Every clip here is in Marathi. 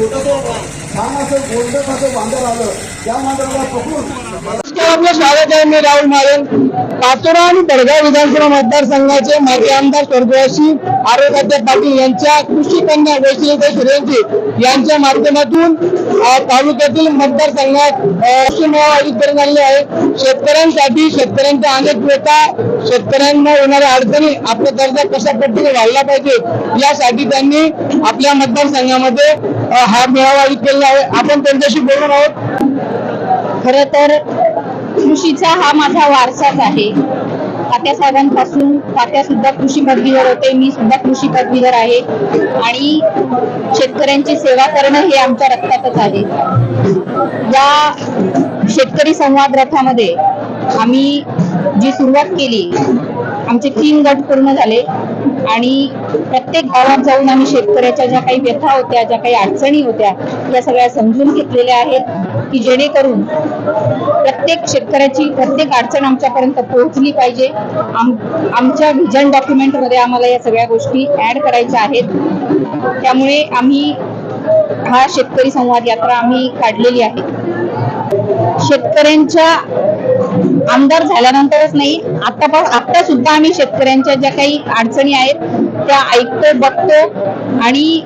छोटस छान असं गोल्डन असं बांधर आलं त्या बांधराला पकडून. आपलं स्वागत आहे मी राहुल महाजन पाचोरा आणि बडगाव विधानसभा मतदारसंघाचे माजी आमदार स्वर्गवासी आरोग्य पाटील यांच्या कृषी कन्या वैशिष्ट्य सुरेंची यांच्या माध्यमातून तालुक्यातील मतदारसंघात अ, कृषी मेळावा आयोजित करण्यात आहे शेतकऱ्यांसाठी शेतकऱ्यांच्या अनेक नेता शेतकऱ्यांना येणाऱ्या अडचणी आपल्या दर्जा कशा पद्धतीने वाढला पाहिजे यासाठी त्यांनी आपल्या मतदारसंघामध्ये हा मेळावा आयोजित केलेला आहे. आपण त्यांच्याशी बोलून आहोत. खर तर कृषीचा हा माझा वारसाच आहे. तात्या साहेबांपासून तात्या सुद्धा कृषी पदवीधर होते मी सुद्धा कृषी पदवीधर आहे. आणि शेतकऱ्यांची सेवा करणं हे आमच्या रक्तातच आहे. या शेतकरी संवाद रथामध्ये आम्ही जी सुरुवात केली आमचे तीन गट पूर्ण झाले. आणि प्रत्येक गावात जाऊन आम्ही शेतकऱ्याच्या ज्या काही व्यथा होत्या ज्या काही अडचणी होत्या त्या सगळ्या समजून घेतलेल्या आहेत. की जेणेकरून प्रत्येक शेतकऱ्याची प्रत्येक अडचण आमच्यापर्यंत पोहोचली पाहिजे. आम आमच्या व्हिजन डॉक्युमेंटमध्ये आम्हाला या सगळ्या गोष्टी ऍड करायच्या आहेत. त्यामुळे आम्ही हा शेतकरी संवाद यात्रा आम्ही काढलेली आहे. शेतकऱ्यांच्या आमदार झाल्यानंतरच नाही आता पण आता सुद्धा आम्ही शेतकऱ्यांच्या ज्या काही अडचणी आहेत त्या ऐकतो बघतो आणि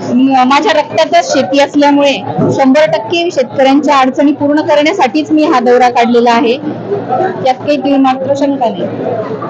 माझ्या रक्तातच शेती असल्यामुळे शंभर टक्के शेतकऱ्यांच्या अडचणी पूर्ण करण्यासाठीच मी हा दौरा काढलेला आहे. त्यात काही मात्र शंका नाही?